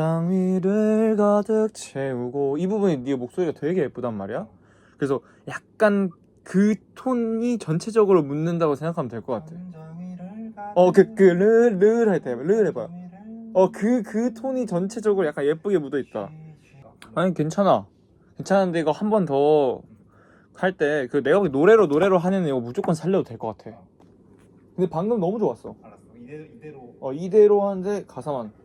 천장 위를 가득 채우고 이 부분이 네 목소리가 되게 예쁘단 말이야. 그래서 약간 그 톤이 전체적으로 묻는다고 생각하면 될 것 같아. 어 그 그 르 르 할 때 르 해봐. 어그 그 톤이 전체적으로 약간 예쁘게 묻어 있다. 아니 괜찮아. 괜찮은데 이거 한 번 더 할 때 그 내가 노래로 노래로 하는 이거 무조건 살려도 될 것 같아. 근데 방금 너무 좋았어. 알았어. 이대로 이대로 어 이대로 하는데 가사만.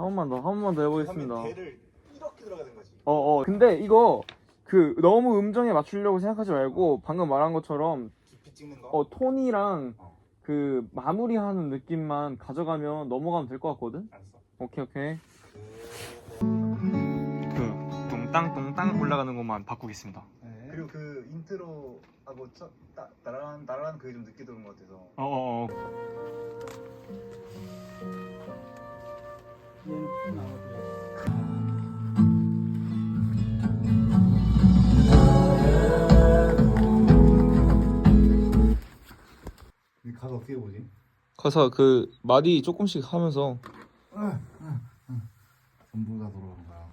네. 한 번만 더 한 번만 더 해보겠습니다. 하면 대를 이렇게 들어가는 거지. 어, 어. 근데 이거 그 너무 음정에 맞추려고 생각하지 말고 방금 말한 것처럼 깊이 찍는 거. 어 톤이랑 어. 그 마무리하는 느낌만 가져가면 넘어가면 될 것 같거든. 알았어. 오케이 오케이. 그... 그 똥땅 똥땅 올라가는 것만 바꾸겠습니다. 그리고 그 인트로하고 첫 따, 따라란 따라란 그게 좀 늦게 들어온 것 같아서. 어, 어, 어. 가사 어떻게 보지? 가사 그 마디 조금씩 하면서 전부 다 돌아오는 거야.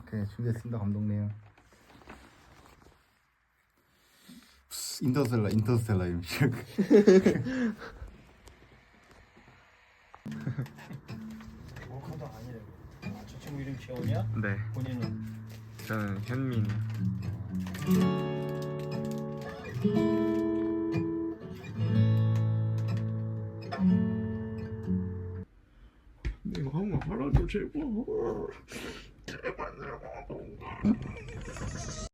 오케이 준비했습니다 감독님. 인터스텔라 인터스텔라 이런 식. 워커도 아니래요. 아, 저 친구 이름 재원이야? 네 본인은 저는 현민. 내가 한번 하라도 제발 제발 내가